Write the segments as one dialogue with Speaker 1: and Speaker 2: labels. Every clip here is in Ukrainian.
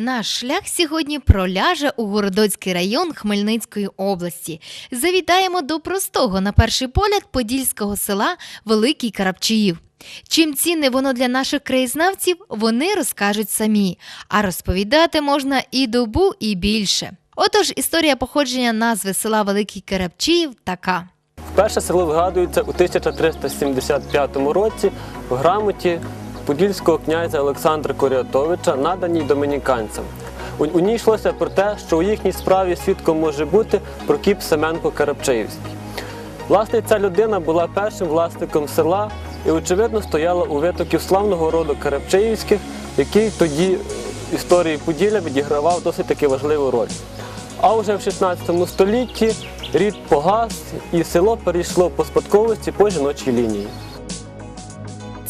Speaker 1: Наш шлях сьогодні проляже у Городоцький район Хмельницької області. Завітаємо до простого, на перший погляд, подільського села Великий Карапчиїв. Чим цінне воно для наших краєзнавців, вони розкажуть самі, а розповідати можна і добу, і більше. Отож, історія походження назви села Великий Карапчиїв така.
Speaker 2: Вперше село згадується у 1375 році в грамоті подільського князя Олександра Коріатовича, наданій домініканцям. У, у ній йшлося про те, що у їхній справі свідком може бути Прокіп Семенко Карапчаївський. Власне, ця людина була першим власником села і, очевидно, стояла у витоків славного роду Карапчаївських, який тоді в історії Поділля відігравав досить таки важливу роль. А вже в 16 столітті рід погас і село перейшло по спадковості по жіночій лінії.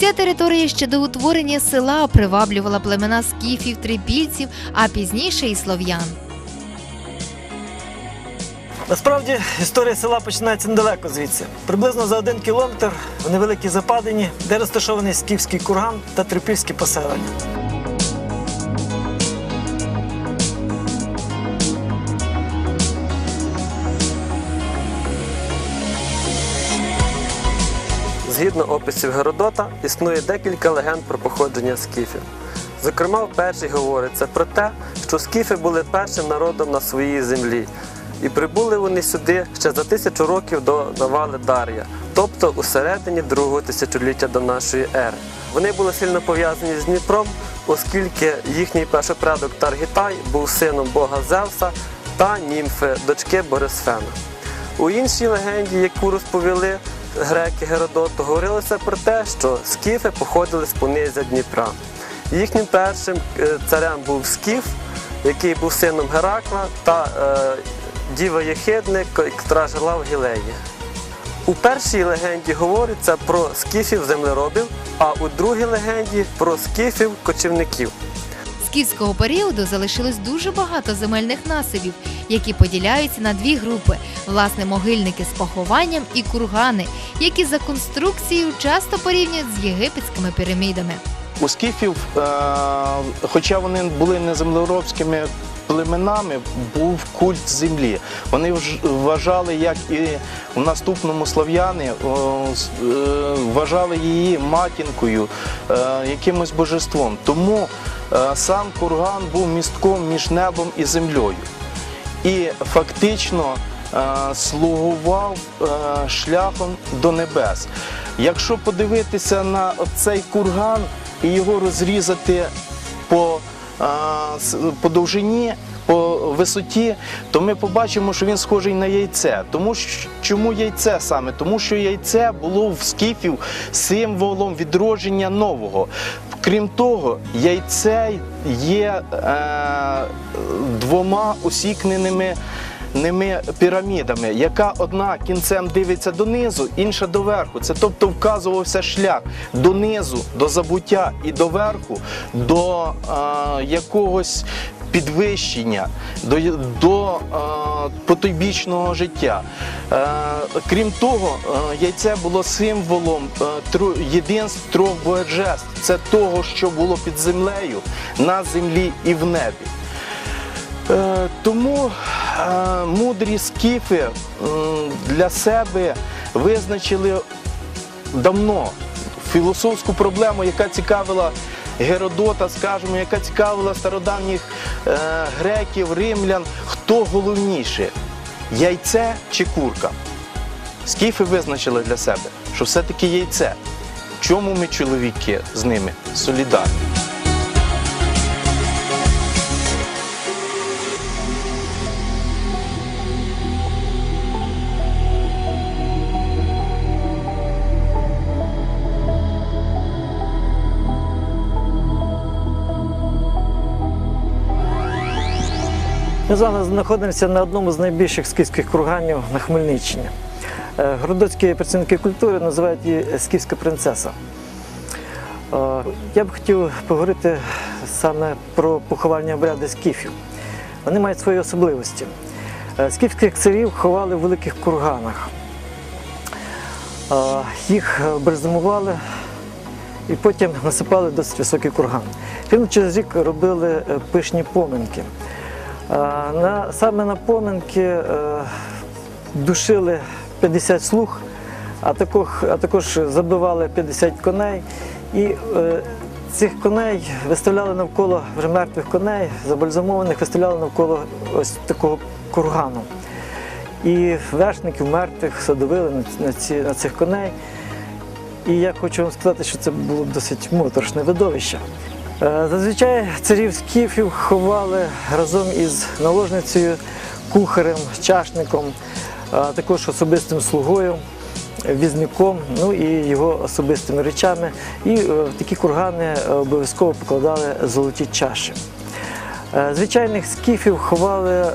Speaker 1: Ця територія ще до утворення села приваблювала племена скіфів, трипільців, а пізніше і слов'ян.
Speaker 3: Насправді історія села починається недалеко звідси. Приблизно за один кілометр в невеликій западині, де розташований скіфський курган та трипільські поселення.
Speaker 2: Згідно описів Геродота, існує декілька легенд про походження скіфів. Зокрема, в першій говориться про те, що скіфи були першим народом на своїй землі, і прибули вони сюди ще за тисячу років до навали Дар'я, тобто у середині другого тисячоліття до нашої ери. Вони були сильно пов'язані з Дніпром, оскільки їхній першопредок Таргітай був сином бога Зевса та німфи, дочки Борисфена. У іншій легенді, яку розповіли греки Геродоту, говорилося про те, що скіфи походили з понизя Дніпра. Їхнім першим е, царем був Скіф, який був сином Геракла, та е, діва Єхидник, яка жила в Гілеї. У першій легенді говориться про скіфів землеробів, а у другій легенді про скіфів кочівників.
Speaker 1: З київського періоду залишилось дуже багато земельних насипів, які поділяються на дві групи: власне, могильники з похованням і кургани, які за конструкцією часто порівнюють з єгипетськими пірамідами.
Speaker 4: У скіфів, е, хоча вони були не землеробськими племенами, був культ землі. Вони вважали, як і в наступному слов'яни, е, вважали її матінкою, е, якимось божеством. Тому сам курган був містком між небом і землею. І фактично е, слугував е, шляхом до небес. Якщо подивитися на цей курган і його розрізати по, е, по довжині, по висоті, то ми побачимо, що він схожий на яйце. Тому що чому яйце саме? Тому що яйце було в скіфів символом відродження нового. Крім того, яйце є е, двома усікненими ними пірамідами, яка одна кінцем дивиться донизу, інша доверху. Це тобто вказувався шлях донизу, до забуття і доверху, до е, якогось підвищення, до, до е, потойбічного життя. Е, крім того, е, яйце було символом е, єдинств трьох божеств. Це того, що було під землею, на землі і в небі. Е, Тому е, мудрі скіфи м, для себе визначили давно філософську проблему, яка цікавила Геродота, скажімо, яка цікавила стародавніх е, греків, римлян. Хто головніше? Яйце чи курка? Скіфи визначили для себе, що все-таки яйце. Чому ми, чоловіки, з ними солідарні?
Speaker 3: Ми з вами знаходимося на одному з найбільших скіфських курганів на Хмельниччині. Е, Городоцькі працівники культури називають її скіфська принцеса. Е, Я б хотів поговорити саме про поховальні обряди скіфів. Вони мають свої особливості. Е, Скіфських царів ховали в великих курганах. Їх бальзамували і потім насипали досить високий курган. Рівно через рік робили пишні поминки. Е, На, саме на поминки е, душили 50 слуг, а також, а також забивали 50 коней. І е, цих коней виставляли навколо вже мертвих коней, забальзамованих, виставляли навколо ось такого кургану. І вершників мертвих садовили на, ці, на цих коней. І я хочу вам сказати, що це було досить моторошне видовище. Е, Зазвичай царів скіфів ховали разом із наложницею, кухарем, чашником, також особистим слугою, візником, ну і його особистими речами. І е, в такі кургани е, обов'язково покладали золоті чаші. Звичайних скіфів ховали,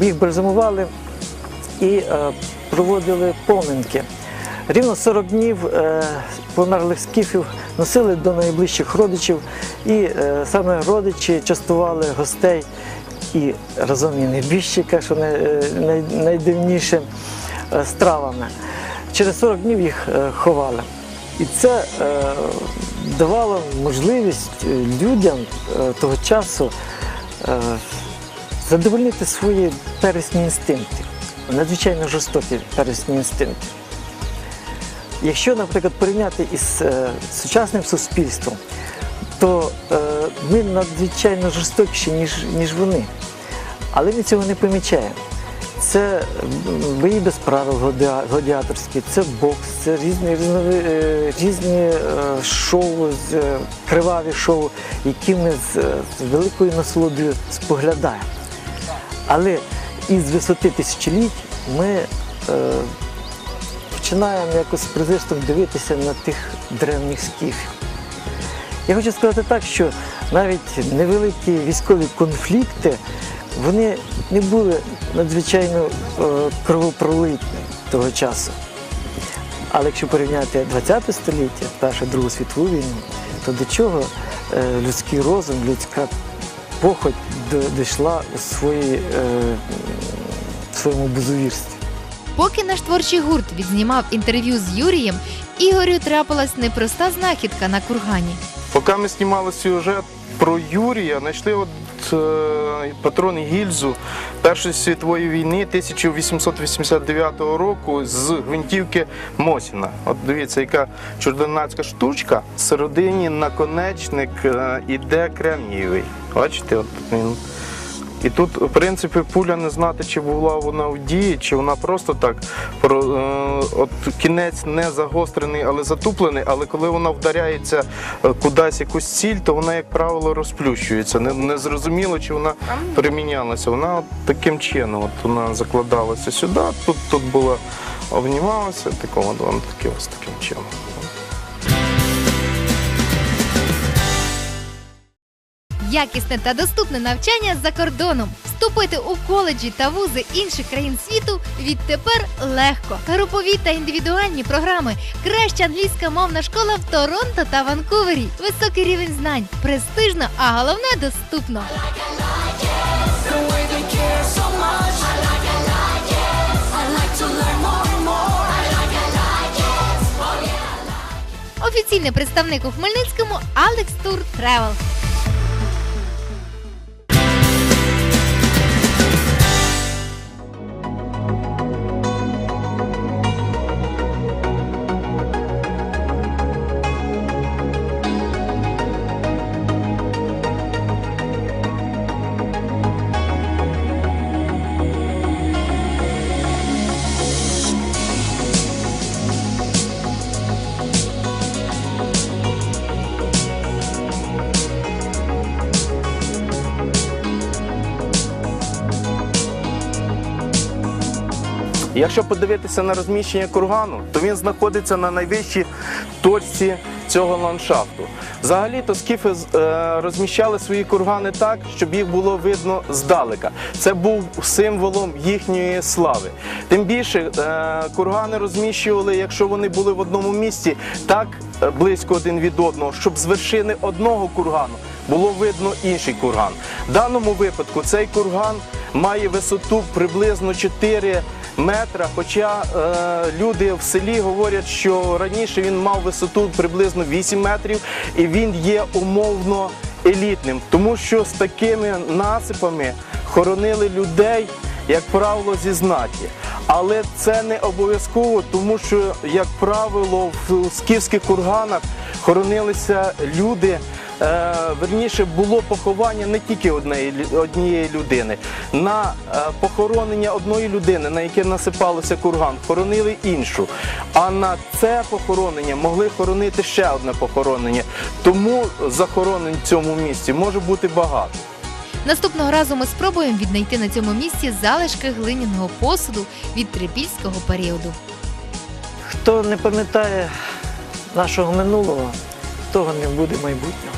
Speaker 3: їх бальзамували і проводили поминки. Рівно 40 днів е, померлих скіфів носили до найближчих родичів, і е, саме родичі частували гостей і разом і небіжчика, що е, най, найдивніше, стравами. Через 40 днів їх ховали. І це давало можливість людям того часу задовольнити свої первісні інстинкти, надзвичайно жорстокі первісні інстинкти. Якщо, наприклад, порівняти із е, сучасним суспільством, то е, ми надзвичайно жорстокіші, ніж, ніж вони. Але ми цього не помічаємо. Це бої без правил гладіаторські, це бокс, це різні, різнові- е, різні е, шоу, е, криваві шоу, які ми з, великою насолодою споглядаємо. Але із висоти тисячоліть ми починаємо якось з дивитися на тих древніх скіфів. Я хочу сказати так, що навіть невеликі військові конфлікти вони не були надзвичайно е, кровопролитні того часу. Але якщо порівняти ХХ століття, Першу Другу світову війну, то до чого е, людський розум, людська похоть дійшла у своїй, е, в своєму безувірстві.
Speaker 1: Поки наш творчий гурт відзнімав інтерв'ю з Юрієм, Ігорю трапилась непроста знахідка на кургані.
Speaker 4: Поки ми знімали сюжет про Юрія, знайшли от е, патрон гільзу Першої світової війни 1889 року з гвинтівки Мосіна. От дивіться, яка чудернацька штучка. Всередині наконечник е, іде кремнієвий. Бачите, от він. І тут, в принципі, пуля не знати, чи була вона в дії, чи вона просто так. Про, е, от кінець не загострений, але затуплений. Але коли вона вдаряється е, кудись якусь ціль, то вона, як правило, розплющується. Не, не зрозуміло, чи вона примінялася. Вона от таким чином от вона закладалася сюди, тут, тут була обнімалася, такому от вона таке ось таким чином.
Speaker 1: Якісне та доступне навчання за кордоном. Вступити у коледжі та вузи інших країн світу відтепер легко. Групові та індивідуальні програми. Краща англійська мовна школа в Торонто та Ванкувері. Високий рівень знань, престижно, а головне доступно. Офіційний представник у Хмельницькому Алекс Тур Тревел.
Speaker 4: Якщо подивитися на розміщення кургану, то він знаходиться на найвищій точці цього ландшафту. Взагалі-то скіфи е, розміщали свої кургани так, щоб їх було видно здалека. Це був символом їхньої слави. Тим більше е, кургани розміщували, якщо вони були в одному місці, так е, близько один від одного, щоб з вершини одного кургану було видно інший курган. В даному випадку цей курган має висоту приблизно 4 метра. Хоча е, люди в селі говорять, що раніше він мав висоту приблизно 8 метрів, і він є умовно елітним, тому що з такими насипами хоронили людей, як правило, зі знаті. Але це не обов'язково, тому що, як правило, в скіфських курганах хоронилися люди. Е, верніше було поховання не тільки однієї, однієї людини. На е, похоронення одної людини, на яке насипалося курган, хоронили іншу. А на це похоронення могли хоронити ще одне похоронення. Тому захоронень в цьому місці може бути багато.
Speaker 1: Наступного разу ми спробуємо віднайти на цьому місці залишки глиняного посуду від трипільського періоду.
Speaker 3: Хто не пам'ятає нашого минулого, того не буде майбутнього.